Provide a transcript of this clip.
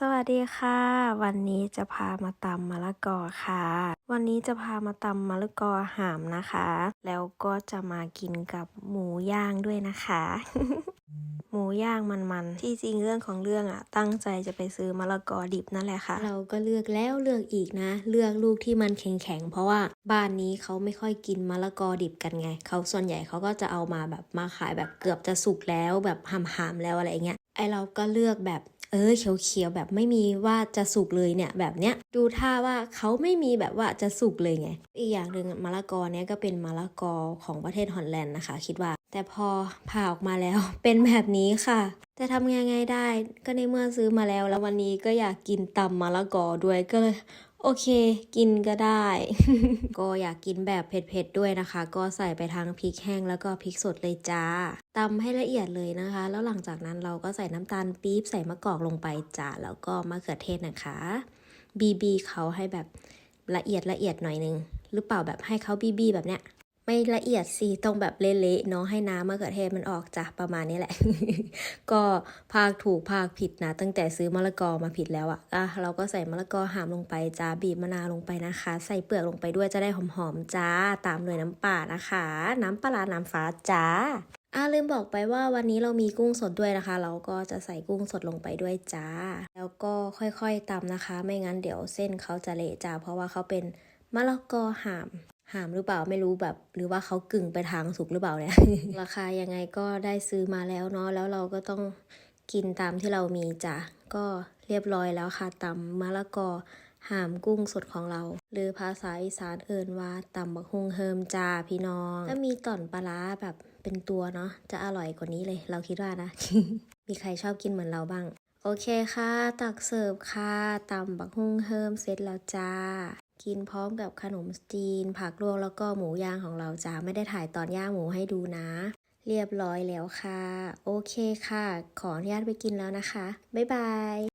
สวัสดีค่ะ วันนี้จะพามาตำมะละกอค่ะ วันนี้จะพามาตำมะละกอหามนะคะ แล้วก็จะมากินกับหมูย่างด้วยนะคะ หมูย่างมันๆที่จริงเรื่องของเรื่องอะตั้งใจจะไปซื้อมะละกอดิบนั่นแหละค่ะ เราก็เลือกแล้วเลือกอีกนะ เลือกลูกที่มันแข็งๆเพราะว่าบ้านนี้เขาไม่ค่อยกินมะละกอดิบกันไงเขาส่วนใหญ่เขาก็จะเอามาแบบมาขายแบบเกือบจะสุกแล้วแบบหามๆแล้วอะไรเงี้ยไอเราก็เลือกแบบ ออเขียวๆแบบไม่มีว่าจะสุกเลยเนี่ยแบบเนี้ยดูท่าว่าเขาไม่มีแบบว่าจะสุกเลยไง อีกอย่างหนึ่งมะละกอเนี้ยก็เป็นมะละกอของประเทศฮอลแลนด์นะคะ คิดว่า แต่พอผ่าออกมาแล้วเป็นแบบนี้ค่ะแต่ทำยังไงได้ก็ในเมื่อซื้อมาแล้ว แล้ววันนี้ก็อยากกินตำมะละกอด้วยก็เลย โอเค กินก็ได้ ก็อยากกินแบบเผ็ดๆด้วยนะคะ ก็ใส่ไปทั้งพริกแห้งแล้วก็พริกสดเลยจ้าตำให้ละเอียดเลยนะคะ แล้วหลังจากนั้นเราก็ใส่น้ำตาลปี๊บใส่มะกอกลงไปจ้าแล้วก็มะเขือเทศนะคะบีบีเขาให้แบบละเอียดละเอียดหน่อยนึง หรือเปล่าแบบให้เขาบีบีแบบเนี้ย ไม่ละเอียดสิต้องแบบเละๆเนาะให้น้ำมะเขือเทศมันออกจ้ะประมาณนี้แหละ ก็ภาคถูกภาคผิดนะ ตั้งแต่ซื้อมะละกอมาผิดแล้วอะอะเราก็ใส่มะละกอหามลงไปจ้าบีบมะนาวลงไปนะคะ ใส่เปลือกลงไปด้วยจะได้หอมๆจ้า ตามด้วยน้ำป่านะคะ น้ำปลาร้าน้ำฟ้าจ้าอ่าลืมบอกไปว่าวันนี้เรามีกุ้งสดด้วยนะคะ เราก็จะใส่กุ้งสดลงไปด้วยจ้า แล้วก็ค่อยๆตำนะคะ ไม่งั้นเดี๋ยวเส้นเขาจะเละจ้าเพราะว่าเขาเป็นมะละกอหาม หามหรือเปล่าไม่รู้แบบ หรือว่าเขากึ่งไปทางสุกหรือเปล่าเนี่ยราคายังไงก็ได้ซื้อมาแล้วเนาะแล้วเราก็ต้องกินตามที่เรามีจ้ะก็เรียบร้อยแล้วค่ะตำมะละกอหามกุ้งสดของเรา หรือภาษาอีสานเอินว่าตำบักฮุงเฮิมจ้าพี่น้องถ้ามีต่อนปลาร้าแบบเป็นตัวเนาะจะอร่อยกว่านี้เลย เราคิดว่านะ มีใครชอบกินเหมือนเราบ้าง โอเคค่ะ ตักเสิร์ฟค่ะตำบักฮุงเฮิมเสร็จแล้วจ้า กินพร้อมกับขนมจีน ผักลวกแล้วก็หมูย่างของเราจ้าไม่ได้ถ่ายตอนย่างหมูให้ดูนะ เรียบร้อยแล้วค่ะ โอเคค่ะ ขออนุญาตไปกินแล้วนะคะ บ๊ายบาย